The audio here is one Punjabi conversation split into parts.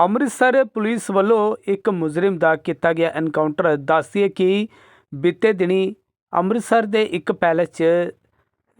ਅੰਮ੍ਰਿਤਸਰ ਪੁਲਿਸ ਵੱਲੋਂ ਇੱਕ ਮੁਜਰਮ ਦਾ ਕੀਤਾ ਗਿਆ ਐਨਕਾਊਂਟਰ ਦੱਸਦੀਏ ਕਿ ਬੀਤੇ ਦਿਨੀ ਅੰਮ੍ਰਿਤਸਰ ਦੇ ਇੱਕ ਪੈਲੇਸ 'ਚ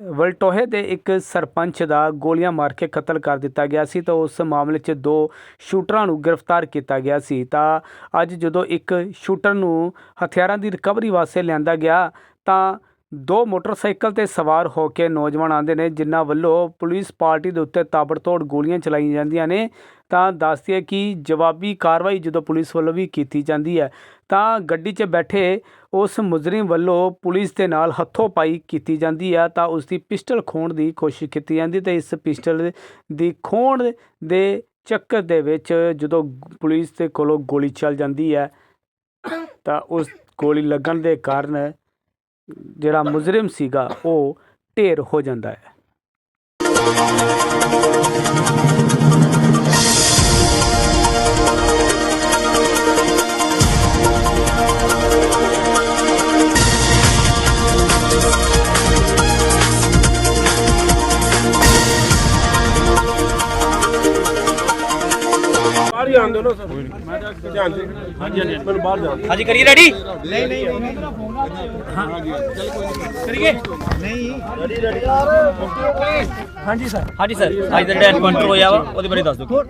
ਵਲਟੋਹੇ ਦੇ ਇੱਕ ਸਰਪੰਚ ਦਾ ਗੋਲੀਆਂ ਮਾਰ ਕੇ ਕਤਲ ਕਰ ਦਿੱਤਾ ਗਿਆ ਸੀ ਤਾਂ ਉਸ ਮਾਮਲੇ 'ਚ ਦੋ ਸ਼ੂਟਰਾਂ ਨੂੰ ਗ੍ਰਿਫਤਾਰ ਕੀਤਾ ਗਿਆ ਸੀ। ਤਾਂ ਅੱਜ ਜਦੋਂ ਇੱਕ ਸ਼ੂਟਰ ਨੂੰ ਹਥਿਆਰਾਂ ਦੀ ਰਿਕਵਰੀ ਵਾਸਤੇ ਲਿਆਂਦਾ ਗਿਆ, ਤਾਂ ਦੋ ਮੋਟਰਸਾਈਕਲ ਤੇ ਸਵਾਰ ਹੋ ਕੇ ਨੌਜਵਾਨ ਆਂਦੇ ਨੇ, ਜਿਨ੍ਹਾਂ ਵੱਲੋਂ ਪੁਲਿਸ ਪਾਰਟੀ ਦੇ ਉੱਤੇ ਤਾਬੜਤੋੜ ਗੋਲੀਆਂ ਚਲਾਈਆਂ ਜਾਂਦੀਆਂ ਨੇ। ਤਾਂ ਦੱਸਦੀ ਹੈ ਕਿ ਜਵਾਬੀ ਕਾਰਵਾਈ ਜਦੋਂ ਪੁਲਿਸ ਵੱਲੋਂ ਵੀ ਕੀਤੀ ਜਾਂਦੀ ਹੈ ਤਾਂ ਗੱਡੀ 'ਚ ਬੈਠੇ ਉਸ ਮੁਜਰਮ ਵੱਲੋਂ ਪੁਲਿਸ ਦੇ ਨਾਲ ਹੱਥੋਂ ਪਾਈ ਕੀਤੀ ਜਾਂਦੀ ਹੈ ਤਾਂ ਉਸ ਦੀ ਪਿਸਟਲ ਖੋਣ ਦੀ ਕੋਸ਼ਿਸ਼ ਕੀਤੀ ਜਾਂਦੀ ਤੇ ਇਸ ਪਿਸਟਲ ਦੀ ਖੋਣ ਦੇ ਚੱਕਰ ਦੇ ਵਿੱਚ ਜਦੋਂ ਪੁਲਿਸ ਦੇ ਕੋਲੋਂ ਗੋਲੀ ਚੱਲ ਜਾਂਦੀ ਹੈ ਤਾਂ ਉਸ ਗੋਲੀ ਲੱਗਣ ਦੇ ਕਾਰਨ ਜਿਹੜਾ ਮੁਜਰਮ ਸੀਗਾ, ਉਹ ਢੇਰ ਹੋ ਜਾਂਦਾ ਹੈ। ਨਾ ਸਰ। ਧਿਆਨ ਦੇ। ਹਾਂਜੀ ਹਾਂਜੀ। ਮੈਨੂੰ ਬਾਹਰ ਜਾਣ ਹਾਂਜੀ ਕਰੀਏ ਰੈਡੀ ਨਹੀਂ ਨਹੀਂ ਕਰੀਏ? ਹਾਂਜੀ ਸਰ ਹਾਂਜੀ ਸਰ ਅੱਜ ਦਾ ਜਿਹੜਾ ਐਨਕਾਊਂਟਰ ਹੋਇਆ ਵਾ ਉਹਦੇ ਬਾਰੇ ਦੱਸ ਦਿਓ।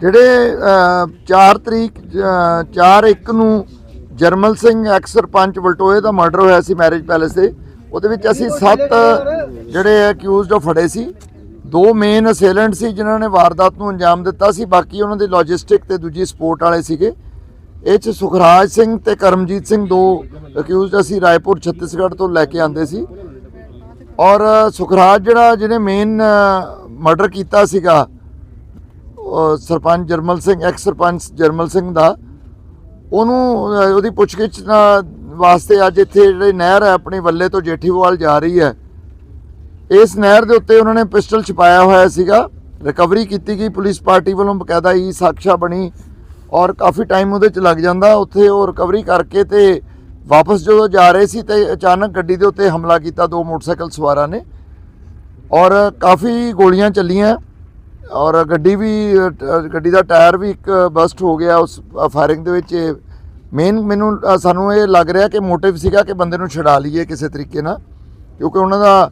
ਜਿਹੜੇ 4 ਤਰੀਕ 4 1 ਨੂੰ ਜਰਮਲ ਸਿੰਘ ਐਕਸ ਸਰਪੰਚ ਵਲਟੋਏ ਦਾ ਮਰਡਰ ਹੋਇਆ ਸੀ ਮੈਰਿਜ ਪੈਲੇਸ ਤੇ ਉਹਦੇ ਵਿੱਚ ਅਸੀਂ 7 ਜਿਹੜੇ ਅਕਿਊਜ਼ਡ ਉਹ ਫੜੇ ਸੀ। ਦੋ ਮੇਨ ਅਸੇਲੈਂਟ ਸੀ ਜਿਨ੍ਹਾਂ ਨੇ ਵਾਰਦਾਤ ਨੂੰ ਅੰਜਾਮ ਦਿੱਤਾ ਸੀ, ਬਾਕੀ ਉਹਨਾਂ ਦੇ ਲੌਜਿਸਟਿਕ ਤੇ ਦੂਜੀ ਸਪੋਰਟ ਵਾਲੇ ਸੀਗੇ। ਇਹ ਚ ਸੁਖਰਾਜ ਸਿੰਘ ਤੇ ਕਰਮਜੀਤ ਸਿੰਘ ਦੋ ਅਕਿਊਜ਼ਡ ਅਸੀਂ ਰਾਏਪੁਰ, ਛੱਤੀਸਗੜ੍ਹ ਤੋਂ ਲੈ ਕੇ ਆਂਦੇ ਸੀ। ਔਰ ਸੁਖਰਾਜ ਜਿਹੜਾ ਜਿਹਨੇ ਮੇਨ ਮਰਡਰ ਕੀਤਾ ਸੀਗਾ ਸਰਪੰਚ ਜਰਮਲ ਸਿੰਘ ਐਕਸ ਸਰਪੰਚ ਜਰਮਲ ਸਿੰਘ ਦਾ, ਉਹਨੂੰ ਉਹਦੀ ਪੁੱਛਗਿੱਛ ਵਾਸਤੇ ਅੱਜ ਇੱਥੇ ਜਿਹੜੇ ਨਹਿਰ ਹੈ, ਆਪਣੇ ਵੱਲੇ ਤੋਂ ਜੇਠੀਵਾਲ ਜਾ ਰਹੀ ਹੈ। ਇਸ ਨਹਿਰ ਦੇ ਉੱਤੇ ਉਹਨਾਂ ਨੇ ਪਿਸਟਲ ਛਪਾਇਆ ਹੋਇਆ ਸੀਗਾ। ਰਿਕਵਰੀ ਕੀਤੀ ਗਈ, ਪੁਲਿਸ ਪਾਰਟੀ ਵੱਲੋਂ ਬਕਾਇਦਾ ਹੀ ਸਾਖਸ਼ਾ ਬਣੀ ਔਰ ਕਾਫੀ ਟਾਈਮ ਉਹਦੇ ਚ ਲੱਗ ਜਾਂਦਾ। ਉੱਥੇ ਉਹ ਰਿਕਵਰੀ ਕਰਕੇ ਤੇ ਵਾਪਸ ਜਦੋਂ ਜਾ ਰਹੇ ਸੀ ਤੇ ਅਚਾਨਕ ਗੱਡੀ ਦੇ ਉੱਤੇ ਹਮਲਾ ਕੀਤਾ, ਦੋ ਮੋਟਰਸਾਈਕਲ ਸਵਾਰਾਂ ਨੇ ਔਰ ਕਾਫੀ ਗੋਲੀਆਂ ਚੱਲੀਆਂ ਔਰ ਗੱਡੀ ਵੀ, ਗੱਡੀ ਦਾ ਟਾਇਰ ਵੀ ਇੱਕ ਬਸਟ ਹੋ ਗਿਆ ਉਸ ਫਾਇਰਿੰਗ ਦੇ ਵਿੱਚ। ਮੇਨ ਮੈਨੂੰ ਸਾਨੂੰ ਇਹ ਲੱਗ ਰਿਹਾ ਕਿ ਮੋਟਿਵ ਸੀਗਾ ਕਿ ਬੰਦੇ ਨੂੰ ਛਡਾ ਲਈਏ ਕਿਸੇ ਤਰੀਕੇ ਨਾਲ, ਕਿਉਂਕਿ ਉਹਨਾਂ ਦਾ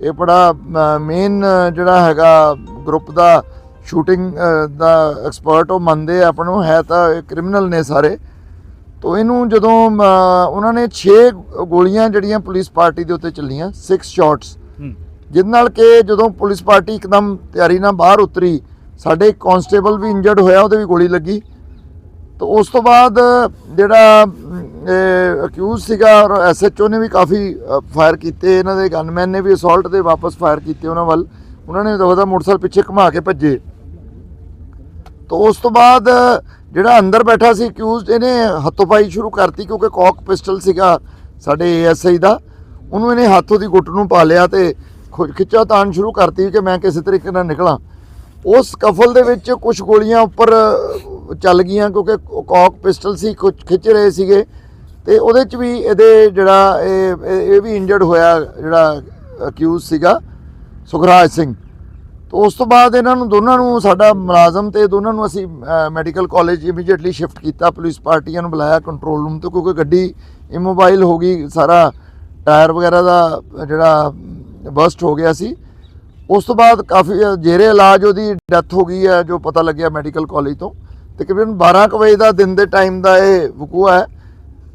ਇਹ ਬੜਾ ਮੇਨ ਜਿਹੜਾ ਹੈਗਾ ਗਰੁੱਪ ਦਾ ਸ਼ੂਟਿੰਗ ਦਾ ਐਕਸਪਰਟ ਉਹ ਮੰਨਦੇ ਆ ਆਪਾਂ ਨੂੰ ਹੈ ਤਾਂ ਕ੍ਰਿਮੀਨਲ ਨੇ ਸਾਰੇ। ਤੋ ਇਹਨੂੰ ਜਦੋਂ ਉਹਨਾਂ ਨੇ 6 ਗੋਲੀਆਂ ਜਿਹੜੀਆਂ ਪੁਲਿਸ ਪਾਰਟੀ ਦੇ ਉੱਤੇ ਚੱਲੀਆਂ 6 ਸ਼ਾਟਸ ਜਿਹਦੇ ਨਾਲ ਕਿ ਜਦੋਂ ਪੁਲਿਸ ਪਾਰਟੀ ਇੱਕਦਮ ਤਿਆਰੀ ਨਾਲ ਬਾਹਰ ਉਤਰੀ ਸਾਡੇ ਕਾਂਸਟੇਬਲ ਵੀ ਇੰਜਰਡ ਹੋਇਆ ਉਹਦੇ ਵੀ ਗੋਲੀ ਲੱਗੀ। ਤਾਂ ਉਸ ਤੋਂ ਬਾਅਦ ਜਿਹੜਾ ਇਹ ਅਕਿਊਜ਼ ਸੀਗਾ, ਔਰ ਐਸਐਚਓ ਨੇ ਵੀ ਕਾਫੀ ਫਾਇਰ ਕੀਤੇ। ਇਹਨਾਂ ਦੇ ਗਨਮੈਨ ਨੇ ਵੀ ਅਸੌਲਟ ਦੇ ਵਾਪਸ ਫਾਇਰ ਕੀਤੇ ਉਹਨਾਂ ਵੱਲ। ਉਹਨਾਂ ਨੇ ਦਵਦਾ ਮੋਟਰਸਾਈਕਲ ਪਿੱਛੇ ਘੁਮਾ ਕੇ ਭੱਜੇ। ਤਾਂ ਉਸ ਤੋਂ ਬਾਅਦ, ਜਿਹੜਾ ਅੰਦਰ ਬੈਠਾ ਸੀ ਅਕਿਊਜ਼ਡ ਇਹਨੇ ਹੱਥੋਂ-ਪਾਈ ਸ਼ੁਰੂ ਕਰਤੀ, ਕਿਉਂਕਿ ਕੌਕ ਪਿਸਟਲ ਸੀਗਾ ਸਾਡੇ ਏਐਸਆਈ ਦਾ। ਉਹਨੂੰ ਇਹਨੇ ਹੱਥੋਂ ਦੀ ਗੁੱਟ ਨੂੰ ਪਾ ਲਿਆ ਤੇ ਖੁ- ਖਿੱਚਾ ਤਾਣ ਸ਼ੁਰੂ ਕਰਤੀ ਕਿ ਮੈਂ ਕਿਸੇ ਤਰੀਕੇ ਨਾਲ ਨਿਕਲਾਂ। ਉਸ ਕਫਲ ਦੇ ਵਿੱਚ ਕੁਝ ਗੋਲੀਆਂ ਉੱਪਰ ਚੱਲ ਗਈਆਂ, ਕਿਉਂਕਿ ਕੌਕ ਪਿਸਟਲ ਸੀ ਕੁਝ ਖਿੱਚ ਰਹੇ ਸੀਗੇ। ਤੇ ਉਹਦੇ ਚ ਵੀ ਇਹਦੇ ਜਿਹੜਾ ਇਹ ਇਹ ਵੀ ਇੰਜਰਡ ਹੋਇਆ ਜਿਹੜਾ ਅਕਿਊਜ਼ ਸੀਗਾ, ਸੁਖਰਾਜ ਸਿੰਘ। ਤੋਂ ਉਸ ਤੋਂ ਬਾਅਦ ਇਹਨਾਂ ਨੂੰ ਦੋਨਾਂ ਨੂੰ ਸਾਡਾ ਮੁਲਾਜ਼ਮ ਤੇ ਦੋਨਾਂ ਨੂੰ ਅਸੀਂ ਮੈਡੀਕਲ ਕਾਲਜ ਇਮੀਡੀਏਟਲੀ ਸ਼ਿਫਟ ਕੀਤਾ, ਪੁਲਿਸ ਪਾਰਟੀਆਂ ਨੂੰ ਬੁਲਾਇਆ ਕੰਟਰੋਲ ਰੂਮ ਤੋਂ, ਕਿਉਂਕਿ ਗੱਡੀ ਇਮੋਬਾਈਲ ਹੋ ਗਈ, ਸਾਰਾ ਟਾਇਰ ਵਗੈਰਾ ਦਾ ਜਿਹੜਾ ਬਸਟ ਹੋ ਗਿਆ ਸੀ। ਉਸ ਤੋਂ ਬਾਅਦ ਕਾਫੀ ਜੇਰੇ ਇਲਾਜ ਉਹਦੀ ਡੈਥ ਹੋ ਗਈ ਹੈ, ਜੋ ਪਤਾ ਲੱਗਿਆ ਮੈਡੀਕਲ ਕਾਲਜ ਤੋਂ। ਤਕਰੀਬਨ 12 ਕੁ ਵਜੇ ਦਾ ਦਿਨ ਦੇ ਟਾਈਮ ਦਾ ਇਹ ਵਕੂਆ ਹੈ।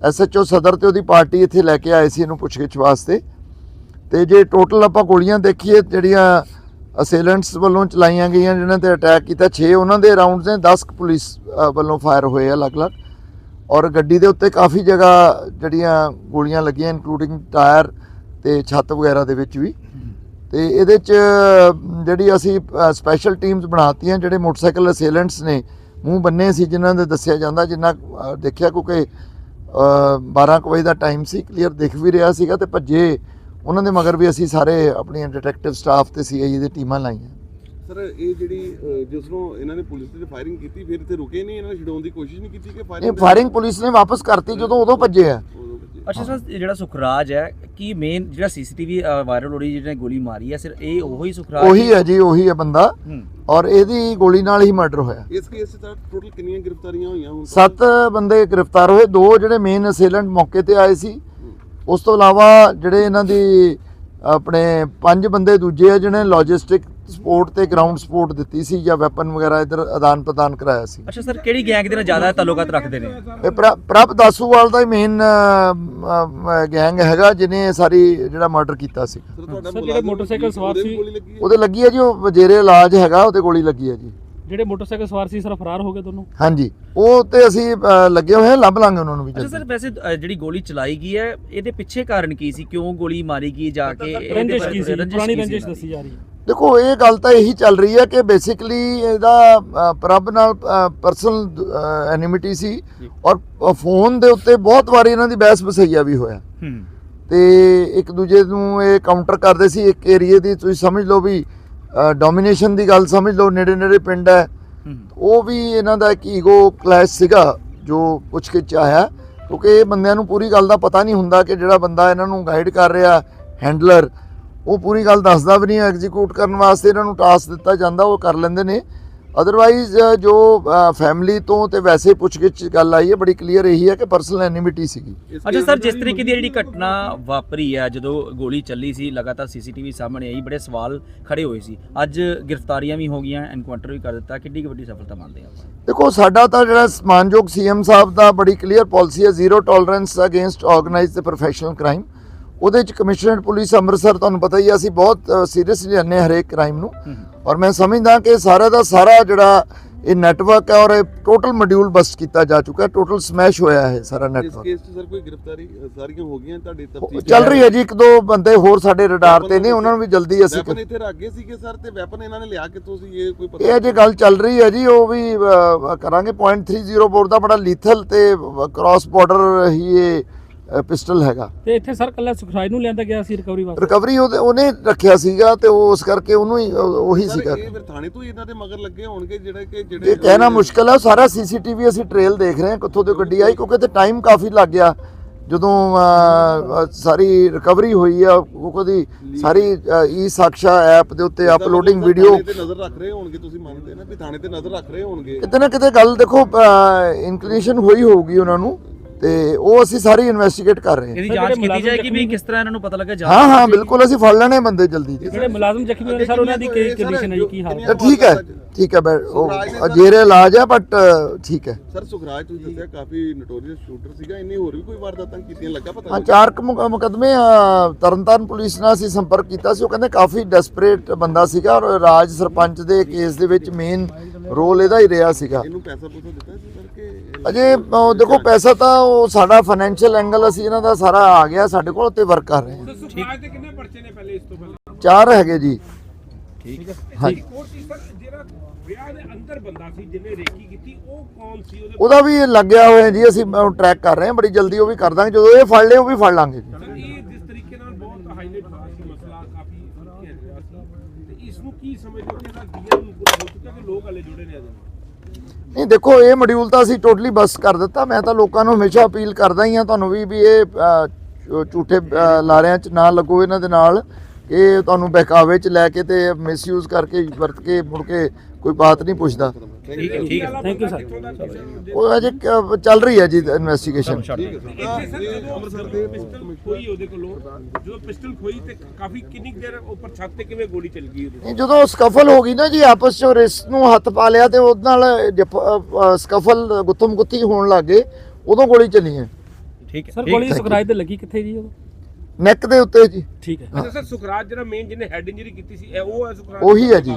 ਐਸਐਚਓ ਸਦਰ ਤੇ ਉਹਦੀ ਪਾਰਟੀ ਇੱਥੇ ਲੈ ਕੇ ਆਏ ਸੀ ਇਹਨੂੰ ਪੁੱਛਗਿੱਛ ਵਾਸਤੇ। ਤੇ ਜੇ ਟੋਟਲ ਆਪਾਂ ਗੋਲੀਆਂ ਦੇਖੀਏ, ਜਿਹੜੀਆਂ ਅਸੇਲੈਂਟਸ ਵੱਲੋਂ ਚਲਾਈਆਂ ਗਈਆਂ, ਜਿਨ੍ਹਾਂ ਤੇ ਅਟੈਕ ਕੀਤਾ 6 ਉਹਨਾਂ ਦੇ ਰਾਉਂਡਸ ਨੇ 10 ਪੁਲਿਸ ਵੱਲੋਂ ਫਾਇਰ ਹੋਏ ਆ ਅਲੱਗ-ਅਲੱਗ। ਔਰ ਗੱਡੀ ਦੇ ਉੱਤੇ ਕਾਫੀ ਜਗ੍ਹਾ ਜਿਹੜੀਆਂ ਗੋਲੀਆਂ ਲੱਗੀਆਂ ਇਨਕਲੂਡਿੰਗ ਟਾਇਰ ਤੇ ਛੱਤ ਵਗੈਰਾ ਦੇ ਵਿੱਚ ਵੀ। ਤੇ ਇਹਦੇ ਚ, ਜਿਹੜੀ ਅਸੀਂ ਸਪੈਸ਼ਲ ਟੀਮਸ ਬਣਾਤੀਆਂ, ਜਿਹੜੇ ਮੋਟਰਸਾਈਕਲ ਅਸੇਲੈਂਟਸ ਨੇ, ਮੂੰਹ ਬੰਨੇ ਸੀ, ਜਿਨ੍ਹਾਂ ਦੇ ਦੱਸਿਆ ਜਾਂਦਾ, ਜਿੰਨਾ ਦੇਖਿਆ, ਕਿਉਂਕਿ 12 ਕੁ ਵਜੇ ਦਾ ਟਾਈਮ ਸੀ ਕਲੀਅਰ ਦਿਖ ਵੀ ਰਿਹਾ ਸੀਗਾ ਤੇ ਭੱਜੇ ਉਹਨਾਂ ਦੇ ਮਗਰ ਵੀ ਅਸੀਂ ਸਾਰੇ ਆਪਣੀਆਂ ਡਿਟੈਕਟਿਵ ਸਟਾਫ ਤੇ ਸੀਆਈਏ ਦੀ ਟੀਮਾਂ ਲਾਈਆਂ। ਸਰ ਇਹ ਜਿਹੜੀ ਜਿਸ ਨੂੰ ਇਹਨਾਂ ਨੇ ਪੁਲਿਸ ਤੇ ਫਾਇਰਿੰਗ ਕੀਤੀ ਫਿਰ ਇੱਥੇ ਰੁਕੇ ਨਹੀਂ ਇਹਨਾਂ ਨੇ ਛਡਾਉਣ ਦੀ ਕੋਸ਼ਿਸ਼ ਨਹੀਂ ਕੀਤੀ ਕਿ ਇਹ ਫਾਇਰਿੰਗ ਫਾਇਰਿੰਗ ਪੁਲਿਸ ਨੇ ਵਾਪਸ ਕਰਤੀ ਜਦੋਂ ਉਦੋਂ ਭੱਜੇ ਆ। ਅੱਛਾ ਸਰ ਜਿਹੜਾ ਸੁਖਰਾਜ ਹੈ ਕੀ ਮੇਨ ਜਿਹੜਾ ਸੀਸੀਟੀਵੀ ਵਾਇਰਲ ਹੋ ਰਹੀ ਜਿਹਨੇ ਗੋਲੀ ਮਾਰੀ ਹੈ ਸਿਰ ਇਹ ਉਹੀ ਸੁਖਰਾਜ ਉਹੀ ਹੈ? ਜੀ ਉਹੀ ਹੈ ਬੰਦਾ। ਔਰ ਇਹਦੀ ਗੋਲੀ ਨਾਲ ਹੀ ਮਰਡਰ ਹੋਇਆ। ਇਸ ਕੇਸ 'ਚ ਟੋਟਲ ਕਿੰਨੀਆਂ ਗ੍ਰਿਫਤਾਰੀਆਂ ਹੋਈਆਂ ਹੁਣ? ਸੱਤ ਬੰਦੇ ਗ੍ਰਿਫਤਾਰ ਹੋਏ। ਦੋ ਜਿਹੜੇ ਮੇਨ ਅਸੇਲੈਂਟ ਮੌਕੇ ਤੇ ਆਏ ਸੀ। ਉਸ ਤੋਂ ਇਲਾਵਾ ਜਿਹੜੇ ਇਹਨਾਂ ਦੀ ਆਪਣੇ ਪੰਜ ਬੰਦੇ ਦੂਜੇ ਆ ਜਿਹਨੇ ਲੌਜਿਸਟਿਕ ਸਪੋਰਟ ਤੇ ਗਰਾਊਂਡ ਸਪੋਰਟ ਦਿੱਤੀ ਸੀ ਜਾਂ ਵੈਪਨ ਵਗੈਰਾ ਇਧਰ ਆਦਾਨ ਪ੍ਰਦਾਨ ਕਰਾਇਆ ਸੀ। ਅੱਛਾ ਸਰ ਕਿਹੜੀ ਗੈਂਗ ਦੇ ਨਾਲ ਜ਼ਿਆਦਾ ਤਾਲੁਕਾਤ ਰੱਖਦੇ ਨੇ? ਇਹ ਪ੍ਰ- ਪ੍ਰਭ ਦਾਸੂਵਾਲ ਦਾ ਹੀ ਮੇਨ ਗੈਂਗ ਹੈਗਾ ਇਹ ਸਾਰੀ ਜਿਹੜਾ ਮਰਡਰ ਕੀਤਾ ਸੀ। ਸਰ ਤੁਹਾਡਾ ਸਰ, ਜਿਹੜੇ ਮੁਲਾਜ਼ਮ ਮੋਟਰਸਾਈਕਲ ਸਵਾਰ ਉਹਦੇ ਸੀ- ਲੱਗੀ ਹੈ? ਉਹਦੇ ਲੱਗੀ ਹੈ ਜੀ ਉਹ ਵਜੇਰੇ ਇਲਾਜ ਹੈਗਾ ਉਹਦੇ ਗੋਲੀ ਲੱਗੀ ਹੈ ਜੀ। ਜਿਹੜੇ ਮੋਟਰਸਾਈਕਲ ਸਵਾਰ ਸੀ ਸਰ ਫਰਾਰ ਹੋ ਗਏ ਦੋਨੋਂ ਹਾਂਜੀ ਉਹ ਤੇ ਅਸੀਂ ਅ, ਲੱਗੇ ਹੋਏ ਹਾਂ ਲੱਭ ਲਾਂਗੇ ਉਹਨਾਂ ਨੂੰ ਵੀ ਅੱਛਾ ਸਰ ਜਲਦੀ। ਵੈਸੇ ਅ, ਜਿਹੜੀ ਗੋਲੀ ਚਲਾਈ ਗਈ ਹੈ ਇਹਦੇ ਪਿੱਛੇ ਕਾਰਨ ਕੀ ਸੀ? ਕਿਉਂ ਗੋਲੀ ਮਾਰੀ ਗਈ ਜਾ ਕੇ ਇਹਦੇ ਰੰਜਿਸ਼ ਬਾਰੇ- ਕੀ ਸੀ? ਪੁਰਾਣੀ ਕੀ ਰੰਜਿਸ਼? ਦੱਸੀ ਜਾ ਰਹੀ ਹੈ। ਦੇਖੋ ਇਹ ਗੱਲ ਤਾਂ ਇਹੀ ਚੱਲ ਰਹੀ ਹੈ ਕਿ ਬੇਸਿਕਲੀ ਇਹਦਾ ਪ੍ਰਭ ਨਾਲ ਪਰਸਨਲ ਐਨਿਮਿਟੀ ਸੀ ਔਰ ਫੋਨ ਦੇ ਉੱਤੇ ਬਹੁਤ ਵਾਰੀ ਇਹਨਾਂ ਦੀ ਬਹਿਸ ਬਸਈਆ ਵੀ ਹੋਇਆ। ਤੇ ਇੱਕ ਦੂਜੇ ਨੂੰ ਇਹ ਕਾਊਂਟਰ ਕਰਦੇ ਸੀ ਇੱਕ ਏਰੀਏ ਦੀ ਤੁਸੀਂ ਸਮਝ ਲਓ ਵੀ ਡੋਮੀਨੇਸ਼ਨ ਦੀ ਗੱਲ ਸਮਝ ਲਓ ਨੇੜੇ ਨੇੜੇ ਪਿੰਡ ਹੈ। ਉਹ ਵੀ ਇਹਨਾਂ ਦਾ ਇੱਕ ਈਗੋ ਕਲੈਸ਼ ਸੀਗਾ ਜੋ ਪੁੱਛ ਕੇ ਆਇਆ। ਕਿਉਂਕਿ ਇਹ ਬੰਦਿਆਂ ਨੂੰ ਪੂਰੀ ਗੱਲ ਦਾ ਪਤਾ ਨਹੀਂ ਹੁੰਦਾ ਕਿ ਜਿਹੜਾ ਬੰਦਾ ਇਹਨਾਂ ਨੂੰ ਗਾਈਡ ਕਰ ਰਿਹਾ ਹੈਂਡਲਰ ਉਹ ਪੂਰੀ ਗੱਲ ਦੱਸਦਾ ਵੀ ਨਹੀਂ ਐਗਜ਼ੀਕਿਊਟ ਕਰਨ ਵਾਸਤੇ ਇਹਨਾਂ ਨੂੰ ਟਾਸਕ ਦਿੱਤਾ ਜਾਂਦਾ ਉਹ ਕਰ ਲੈਂਦੇ ਨੇ। ਅਦਰਵਾਈਜ਼ ਜੋ ਫੈਮਿਲੀ ਤੋਂ ਤੇ ਵੈਸੇ ਪੁੱਛ ਕੇ ਗੱਲ ਆਈ ਹੈ ਬੜੀ ਕਲੀਅਰ ਇਹੀ ਹੈ ਕਿ ਪਰਸਨਲ ਐਨਿਮਿਟੀ ਸੀਗੀ। ਅੱਛਾ ਸਰ ਜਿਸ ਤਰੀਕੇ ਦੀ ਜਿਹੜੀ ਘਟਨਾ ਵਾਪਰੀ ਹੈ ਜਦੋਂ ਗੋਲੀ ਚੱਲੀ ਸੀ ਲਗਾਤਾਰ ਸੀਸੀਟੀਵੀ ਸਾਹਮਣੇ ਆਈ ਬੜੇ ਸਵਾਲ ਖੜੇ ਹੋਏ ਸੀ। ਅੱਜ ਗ੍ਰਿਫਤਾਰੀਆਂ ਵੀ ਹੋ ਗਈਆਂ ਐਨਕਾਊਂਟਰ ਵੀ ਕਰ ਦਿੱਤਾ ਕਿੱਡੀ ਕੁ ਵੱਡੀ ਸਫਲਤਾ ਮੰਨਦੇ ਆਪਾਂ? ਦੇਖੋ ਸਾਡਾ ਤਾਂ ਜਿਹੜਾ ਸਮਾਨਯੋਗ ਸੀਐਮ ਸਾਹਿਬ ਦਾ ਬੜੀ ਕਲੀਅਰ ਪਾਲਿਸੀ ਹੈ ਜ਼ੀਰੋ ਟੋਲਰੈਂਸ ਅਗੇਂਸਟ ਆਰਗੇਨਾਈਜ਼ਡ ਤੇ ਪ੍ਰੋਫੈਸ਼ਨਲ ਕ੍ਰਾਈਮ ਉਹਦੇ ਚ ਕਮਿਸ਼ਨਰੇਟ ਪੁਲਿਸ ਅੰਮ੍ਰਿਤਸਰ ਤੁਹਾਨੂੰ ਪਤਾ ਹੀ ਅਸੀਂ ਬਹੁਤ ਸੀਰੀਅਸਲੀ ਲੈਂਦੇ ਹਰੇਕ ਕ੍ਰਾਈਮ ਨੂੰ। ਔਰ ਮੈਂ ਸਮਝਦਾ ਕਿ ਸਾਰਾ ਦਾ ਸਾਰਾ ਜਿਹੜਾ ਇਹ ਨੈਟਵਰਕ ਹੈ ਔਰ ਇਹ ਟੋਟਲ ਮੋਡਿਊਲ ਬਸਟ ਕੀਤਾ ਜਾ ਚੁੱਕਾ ਹੈ ਟੋਟਲ ਸਮੈਸ਼ ਹੋਇਆ ਹੈ ਸਾਰਾ ਇਸ ਨੈਟਵਰਕ ਕੇਸ 'ਚ ਸਰ ਕੋਈ ਗ੍ਰਿਫਤਾਰੀ ਅ, ਸਾਰੀਆਂ ਹੋ ਗਈਆਂ ਤੁਹਾਡੀ ਤਫਤੀਸ਼? ਚੱਲ ਰਹੀ ਹੈ ਜੀ ਇੱਕ ਦੋ ਬੰਦੇ ਹੋਰ ਸਾਡੇ ਰਡਾਰ ਤੇ ਨੇ ਉਹਨਾਂ ਨੂੰ ਵੀ ਜਲਦੀ ਅਸੀਂ ਵੈਪਨ ਇੱਥੇ ਰੱਖ ਗਏ ਸੀਗੇ ਸਰ ਤੇ ਵੈਪਨ ਇਹਨਾਂ ਨੇ ਲਿਆ ਕਿੱਥੋਂ ਸੀ ਇਹ ਕੋਈ ਪਤਾ ਇਹ ਜੇ ਗੱਲ ਚੱਲ ਰਹੀ ਹੈ ਜੀ ਉਹ ਵੀ ਕਰਾਂਗੇ .30 ਬੋਰ ਦਾ ਬੜਾ ਲੀਥਲ ਤੇ ਕ੍ਰਾਸ ਬਾਰਡਰ ਹੀ ਇਹ ਪਿਸਟਲ ਹੈਗਾ। ਤੇ ਇੱਥੇ ਸਰ ਕੱਲਾ ਸੁਖਰਾਜ ਨੂੰ ਲਿਆਂਦਾ ਗਿਆ ਸੀ ਰਿਕਵਰੀ ਵਾਸਤੇ? ਰਿਕਵਰੀ ਉਹਦੇ ਉਹਨੇ ਰੱਖਿਆ ਸੀਗਾ ਤੇ ਉਹ ਉਸ ਕਰਕੇ ਉਹਨੂੰ ਹੀ ਉਹ- ਸੀਗਾ। ਇਹ ਫਿਰ ਥਾਣੇ ਤੋਂ ਹੀ ਇਹਨਾਂ ਦੇ ਮਗਰ ਲੱਗੇ ਹੋਣਗੇ ਜਿਹੜੇ ਕਿ ਇਹ ਜਿਹੜੇ ਕਹਿਣਾ ਮੁਸ਼ਕਲ ਹੈ ਸਾਰਾ ਸੀਸੀਟੀਵੀ ਅਸੀਂ ਟ੍ਰੇਲ ਦੇਖ ਰਹੇ ਹਾਂ ਕਿੱਥੋਂ ਦੀ ਗੱਡੀ ਆਈ ਕਿਉਂਕਿ ਤੇ ਟਾਈਮ ਕਾਫੀ ਲੱਗ ਗਿਆ। ਜਦੋਂ ਸਾਰੀ ਰਿਕਵਰੀ ਹੋਈ ਆ ਉਹ ਦੀ ਸਾਰੀ ਈ ਸਾਕਸ਼ਾ ਐਪ ਦੇ ਉੱਤੇ ਅਪਲੋਡਿੰਗ ਵੀਡੀਓ ਤੇ ਨਜ਼ਰ ਰੱਖ ਰਹੇ ਹੋਣਗੇ ਤੁਸੀਂ ਮੰਨਦੇ ਨਾ ਵੀ ਥਾਣੇ ਤੇ ਨਜ਼ਰ ਰੱਖ ਰਹੇ ਹੋਣਗੇ। ਕਿਤੇ ਨਾ ਕਿਤੇ ਗੱਲ ਦੇਖੋ ਇਨਕਲੇਸ਼ਨ ਹੋਈ ਹੋਊਗੀ ਉਹਨਾਂ ਨੂੰ। ਤੇ ਉਹ ਅਸੀਂ ਸਾਰੀ ਇਨਵੈਸਟੀਗੇਟ ਕਰ ਰਹੇ ਹਾਂ। ਇਹਦੀ ਜਾਂਚ ਕੀਤੀ ਜਾਏਗੀ ਵੀ ਕਿਸ ਤਰ੍ਹਾਂ ਇਹਨਾਂ ਨੂੰ ਪਤਾ ਲੱਗਾ ਹਾਂ ਹਾਂ ਬਿਲਕੁਲ ਅਸੀਂ ਫੜ ਲੈਣੇ ਬੰਦੇ ਜਲਦੀ ਜੀ। ਜਿਹੜੇ ਮੁਲਾਜ਼ਮ ਜ਼ਖਮੀ ਹੋਏ ਸਰ ਉਹਨਾਂ ਦੀ ਕੀ ਕੰਡੀਸ਼ਨ ਹੈ ਜੀ ਕੀ ਹਾਲ ਤਾਂ ਠੀਕ ਹੈ ਠੀਕ ਹੈ ਉਹ ਜੇਰੇ ਇਲਾਜ ਹੈ ਬਟ ਠੀਕ ਹੈ। ਸਰ ਸੁਖਰਾਜ ਤੁਸੀਂ ਦੱਸਿਆ ਕਾਫੀ ਨੋਟੋਰੀਅਸ ਸ਼ੂਟਰ ਸੀਗਾ ਇੰਨੀ ਹੋਰ ਵੀ ਕੋਈ ਵਾਰਦਾਤਾਂ ਕੀਤੀਆਂ ਲੱਗਾ ਪਤਾ ਹਾਂ ਚਾਰ ਕੁ ਮੁਕ- ਮੁਕੱਦਮੇ ਤਰਨਤਾਰਨ ਪੁਲਿਸ ਨਾਲ ਅਸੀਂ ਸੰਪਰਕ ਕੀਤਾ ਸੀ ਉਹ ਕਹਿੰਦੇ ਕਾਫੀ ਡੈਸਪਰੇਟ ਬੰਦਾ ਸੀਗਾ ਔਰ ਰਾਜ ਸਰਪੰਚ ਦੇ ਕੇਸ ਦੇ ਵਿੱਚ ਮੇਨ ਰੋਲ ਇਹਦਾ ਹੀ ਰਿਹਾ ਸੀਗਾ। ਇਹਨੂੰ ਪੈਸਾ ਪੂਸਾ ਦਿੱਤਾ ਸੀ ਸਰ ਕਿ ਅਜੇ ਦੇਖੋ ਪੈਸਾ ਤਾਂ ਉਹ ਸਾਡਾ ਫਾਈਨੈਂਸ਼ੀਅਲ ਐਂਗਲ ਅਸੀਂ ਇਹਨਾਂ ਦਾ ਸਾਰਾ ਆ ਗਿਆ ਸਾਡੇ ਕੋਲ ਤੇ ਵਰਕ ਕਰ ਰਹੇ ਹਾਂ। ਸੁਖਰਾਜ ਦੇ ਕਿੰਨੇ ਪਰਚੇ ਨੇ ਪਹਿਲੇ ਇਸ ਤੋਂ ਪਹਿਲਾਂ? ਚਾਰ ਹੈਗੇ ਜੀ। ਹਾਂਜੀ। ਕੋਰਟ ਸੀ ਸਰ ਜਿਹੜਾ ਵਿਆਹ ਦੇ ਅੰਦਰ ਬੰਦਾ ਸੀ ਜਿਹਨੇ ਰੇਕੀ ਕੀਤੀ ਉਹ ਕੌਣ ਸੀ? ਉਹਦੇ ਉਹਦਾ ਵੀ ਲੱਗਿਆ ਹੋਇਆ ਜੀ ਅਸੀਂ ਟਰੈਕ ਕਰ ਰਹੇ ਹਾਂ ਬੜੀ ਜਲਦੀ ਉਹ ਵੀ ਕਰ ਦਾਂਗੇ ਜਦੋਂ ਇਹ ਫੜ ਲਏ ਉਹ ਵੀ ਫੜ ਲਾਂਗੇ ਜੀ। ਸਰ ਇਹ ਜਿਸ ਤਰੀਕੇ ਨਾਲ ਬਹੁਤ ਹਾਈਲਾਈਟ ਹੋਇਆ ਸੀ ਮਸਲਾ ਕਾਫੀ ਘੇਰ ਰਿਹਾ ਸੀ ਤੇ ਇਸ ਨੂੰ ਕੀ ਸਮਝਦੇ ਹੋ ਕਿ ਇਹਦਾ ਡੀਐਮ ਪੂਰਾ ਹੋ ਚੁੱਕਾ ਕਿ ਲੋਕ ਹਲੇ ਜੁੜੇ ਨੇ ਇਹਦੇ ਨਾਲ? ਨਹੀਂ, ਦੇਖੋ, ਇਹ ਮੋਡਿਊਲ ਤਾਂ ਅਸੀਂ ਟੋਟਲੀ ਬਸ ਕਰ ਦਿੱਤਾ। ਮੈਂ ਤਾਂ ਲੋਕਾਂ ਨੂੰ ਹਮੇਸ਼ਾ ਅਪੀਲ ਕਰਦਾ ਹੀ ਹਾਂ ਤੁਹਾਨੂੰ ਵੀ ਵੀ ਇਹ ਝੂਠੇ ਲਾਰਿਆਂ 'ਚ ਨਾ ਲੱਗੋ ਇਹਨਾਂ ਦੇ ਨਾਲ। ਇਹ ਤੁਹਾਨੂੰ ਬਹਿਕਾਵੇ 'ਚ ਲੈ ਕੇ ਤੇ ਮਿਸਯੂਜ਼ ਕਰਕੇ ਵਰਤ ਕੇ ਮੁੜ ਕੇ ਕੋਈ ਬਾਤ ਨਹੀਂ ਪੁੱਛਦਾ। ਠੀਕ ਹੈ ਠੀਕ ਹੈ ਥੈਂਕ ਯੂ ਸਰ। ਕਿੱਥੋਂ ਦਾ ਕਿਸੇ ਨੂੰ ਦੇ- ਉਹ ਅਜੇ ਕ- ਚੱਲ ਰਹੀ ਹੈ ਜੀ ਇਨਵੈਸਟੀਗੇਸ਼ਨ। ਇੱਥੇ ਸਰ। ਜਦੋਂ ਅੰਮ੍ਰਿਤਸਰ ਦੇ ਪਿਸਟਲ ਖੋਈ ਉਹਦੇ ਕੋਲੋਂ। ਜਦੋਂ ਪਿਸਟਲ ਖੋਈ ਤੇ ਕਾਫੀ ਕਿੰਨੀ ਕੁ ਦੇਰ ਉੱਪਰ ਛੱਤ ਤੇ ਕਿਵੇਂ ਗੋਲੀ ਚੱਲ ਗਈ ਉਹਦੇ ਨਹੀਂ ਜਦੋਂ ਸਕਫਲ ਹੋ ਗਈ ਨਾ ਜੀ ਆਪਸ 'ਚ ਰਿਸ ਨੂੰ ਹੱਥ ਪਾ ਲਿਆ ਤੇ ਉਹਦੇ ਨਾਲ ਸਕਫਲ ਗੁੱਥਮ ਗੁੱਥੀ ਹੋਣ ਲੱਗੇ ਉਦੋਂ ਗੋਲੀ ਚੱਲੀ ਹੈ। ਠੀਕ ਹੈ। ਸਰ ਗੋਲੀ ਸੁਖਰਾਜ ਤੇ ਲੱਗੀ ਕਿੱਥੇ ਜੀ ਉਹ? ਨੈਕ ਦੇ ਉੱਤੇ ਜੀ। ਠੀਕ ਹੈ। ਅੱਛਾ ਸਰ ਸੁਖਰਾਜ ਜਿਹੜਾ ਮੇਨ ਜਿਹਨੇ ਹੈਡ ਇੰਜਰੀ ਕੀਤੀ ਸੀ ਇਹ ਉਹ ਹੈ ਸੁਖਰਾਜ? ਉਹੀ ਹੈ ਜੀ।